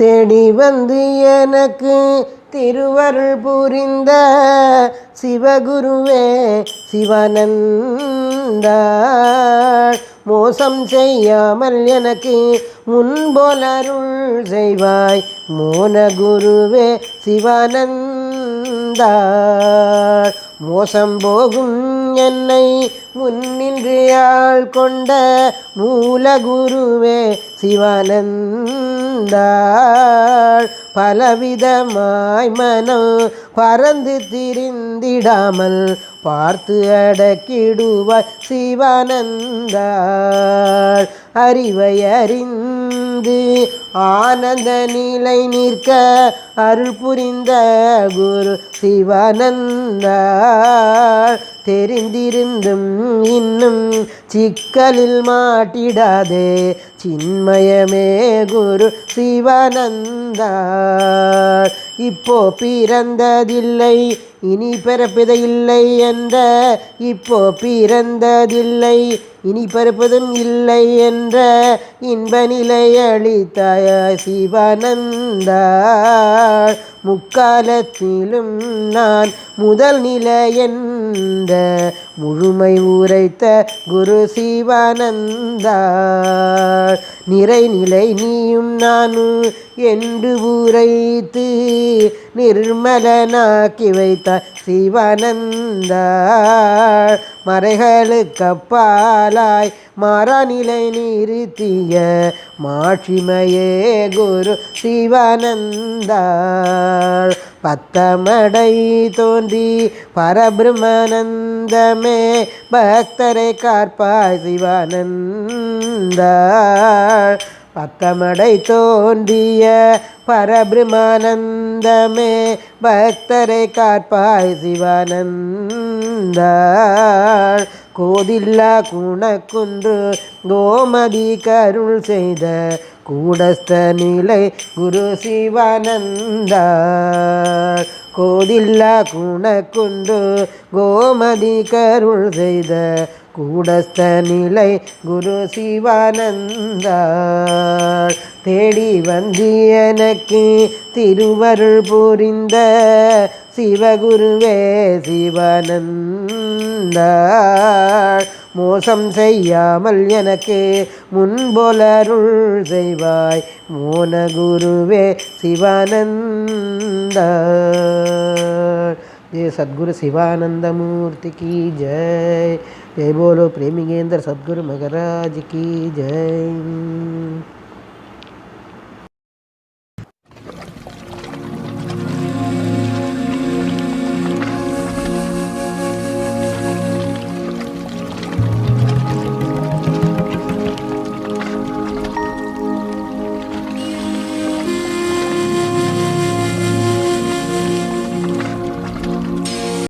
தேடி வந்து எனக்கு திருவருள் புரிந்த சிவகுருவே சிவானந்தா மோசம் செய்யாமல் எனக்கு முன்போலருள் செய்வாய். மோன குருவே சிவானந்தா மோசம் போகும் என்னை முன்னின்று ஆள் கொண்ட மூலகுருவே சிவானந்தாள். பலவிதமாய் மனம் பறந்து திரிந்திடாமல் பார்த்து அடக்கிடுவாய் சிவானந்தாள். அறிவை அறிந்து ஆனந்த நிலை நிற்க அருள் புரிந்த குரு சிவானந்தா தெரிந்திருந்தும் இன்னும் சிக்கலில் மாட்டிடாதே. சின்மயமே குரு சிவானந்தார். இப்போ பிறந்ததில்லை இனி பிறப்பதில்லை என்ற இப்போ பிறந்ததில்லை இனி பிறப்பதும் இல்லை என்ற இன்ப நிலை அளித்தாய சிவானந்தார். முக்காலத்திலும் நான் முதல் நிலை என்ற முழுமை உரைத்த குரு சிவானந்தா. நிறைநிலை நீயும் நானும் என்று உரைத்து நிர்மலனாக்கி வைத்த சிவானந்தா. மறைகளுக்கு அப்பாலாய் மாறாநிலை நிறுத்திய மாட்சிமையே குரு சிவானந்தா. பத்தமடை தோன்றி பரபிரமனந்தமே பக்தரை காப்பாய் சிவானந்தா பத்தமடை தோன்றிய பரபிரமானந்தமே பக்தரை காப்பாய் சிவானந்தாள். கோதில்லா குணக்குன்று கோமதி கருள் செய்த கூடஸ்த நிலை குரு சிவானந்தா. கோதில்லா குணக்குன்று கோமதி கருள் செய்த கூடஸ்த நிலை குரு சிவானந்தாள் தேடி வந்தியனக்கு திருவருள் புரிந்த சிவகுருவே சிவானந்தாள் மோசம் செய்யாமல் எனக்கு முன்பொலருள் செய்வாய். மோன குருவே சிவானந்த ஜெய சத்குரு சிவானந்தமூர்த்தி கி. ஜெய். జై బోలో ప్రేమిగేంద్ర సద్గురు మగరాజ్ కీ జై.